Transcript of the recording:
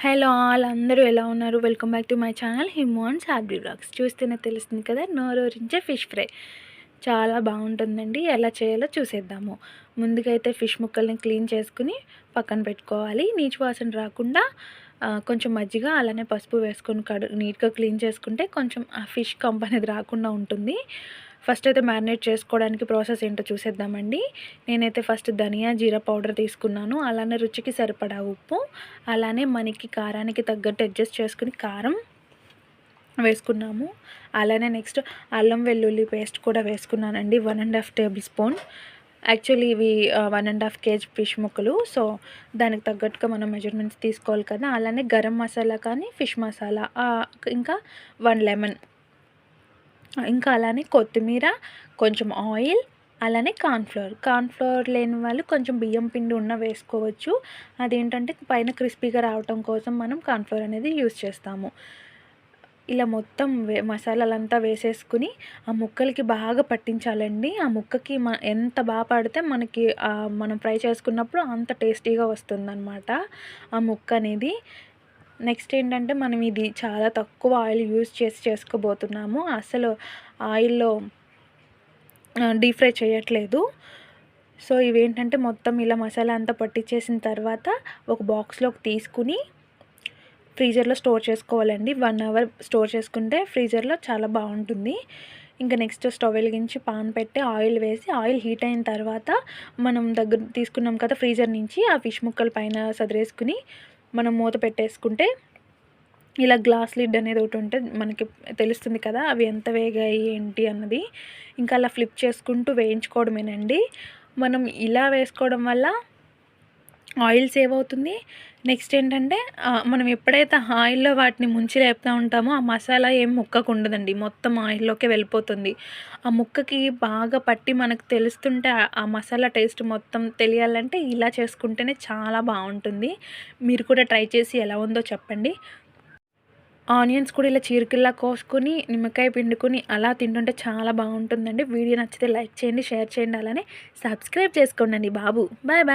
Hello all అందరూ ఎలా ఉన్నారు? Welcome back to my channel Himons happy vlogs చూస్తేనే తెలుస్తుంది కదా నోరూరించే ఫిష్ ఫ్రై. చాలా బాగుంటుందండి. ఎలా చేయాలో చూసేద్దాము. ముందుగా అయితే ఫిష్ ముక్కల్ని క్లీన్ చేసుకుని పక్కన పెట్టుకోవాలి. నీచు వాసన రాకుండా కొంచెం మజ్జిగ అలానే పసుపు వేసుకొని కడు నీట్గా క్లీన్ చేసుకుంటే కొంచెం ఆ ఫిష్ కంప్ అనేది రాకుండా ఉంటుంది. ఫస్ట్ అయితే మ్యారినేట్ చేసుకోవడానికి ప్రాసెస్ ఏంటో చూసేద్దామండి. నేనైతే ఫస్ట్ ధనియా జీరా పౌడర్ తీసుకున్నాను. అలానే రుచికి సరిపడా ఉప్పు అలానే మనకి కారానికి తగ్గట్టు అడ్జస్ట్ చేసుకుని కారం వేసుకున్నాము. అలానే నెక్స్ట్ అల్లం వెల్లుల్లి పేస్ట్ కూడా వేసుకున్నానండి. One and half tablespoon. Actually ఇవి one and half kg fish ముక్కలు. సో దానికి తగ్గట్టుగా మనం మెజర్మెంట్స్ తీసుకోవాలి కదా. అలానే గరం మసాలా కానీ ఫిష్ మసాలా ఇంకా వన్ లెమన్ ఇంకా అలానే కొత్తిమీర కొంచెం ఆయిల్ అలానే కార్న్ఫ్లవర్ కార్న్ఫ్లవర్ లేని వాళ్ళు కొంచెం బియ్యం పిండి ఉన్న వేసుకోవచ్చు. అదేంటంటే పైన క్రిస్పీగా రావటం కోసం మనం కార్న్ఫ్లవర్ అనేది యూస్ చేస్తాము. ఇలా మొత్తం వే మసాలాలంతా వేసేసుకుని ఆ ముక్కలకి బాగా పట్టించాలండి. ఆ ముక్కకి మ ఎంత బాగా పడితే మనకి మనం ఫ్రై చేసుకున్నప్పుడు అంత టేస్టీగా వస్తుందన్నమాట ఆ ముక్క అనేది. నెక్స్ట్ ఏంటంటే మనం ఇది చాలా తక్కువ ఆయిల్ యూజ్ చేసి చేసుకోబోతున్నాము. అసలు ఆయిల్లో డీప్ ఫ్రై చేయట్లేదు. సో ఇవేంటంటే మొత్తం ఇలా మసాలా అంతా పట్టించేసిన తర్వాత ఒక బాక్స్లోకి తీసుకుని ఫ్రీజర్లో స్టోర్ చేసుకోవాలండి. వన్ అవర్ స్టోర్ చేసుకుంటే ఫ్రీజర్లో చాలా బాగుంటుంది. ఇంకా నెక్స్ట్ స్టవ్ వెలిగించి పాన్ పెట్టి ఆయిల్ వేసి ఆయిల్ హీట్ అయిన తర్వాత మనం దగ్గర తీసుకున్నాం కదా ఫ్రీజర్ నుంచి ఆ ఫిష్ ముక్కల పైన సదిరేసుకుని మనం మూత పెట్టేసుకుంటే ఇలా గ్లాస్ లిడ్ అనేది ఒకటి ఉంటే మనకి తెలుస్తుంది కదా అవి ఎంత వేగాయి ఏంటి అన్నది. ఇంకా అలా ఫ్లిప్ చేసుకుంటూ వేయించుకోవడమేనండి. మనం ఇలా వేసుకోవడం వల్ల ఆయిల్ సేవ్ అవుతుంది. నెక్స్ట్ ఏంటంటే మనం ఎప్పుడైతే ఆయిల్లో వాటిని ముంచి లేపుతూ ఉంటామో ఆ మసాలా ఏం ముక్కకు ఉండదండి మొత్తం ఆయిల్లోకి వెళ్ళిపోతుంది. ఆ ముక్కకి బాగా పట్టి మనకు తెలుస్తుంటే ఆ మసాలా టేస్ట్ మొత్తం తెలియాలంటే ఇలా చేసుకుంటేనే చాలా బాగుంటుంది. మీరు కూడా ట్రై చేసి ఎలా ఉందో చెప్పండి. ఆనియన్స్ కూడా ఇలా చీరికిల్లా కోసుకొని నిమ్మకాయ పిండుకొని అలా తింటుంటే చాలా బాగుంటుందండి. వీడియో నచ్చితే లైక్ చేయండి షేర్ చేయండి అలానే సబ్స్క్రైబ్ చేసుకోండి బాబు. Bye bye.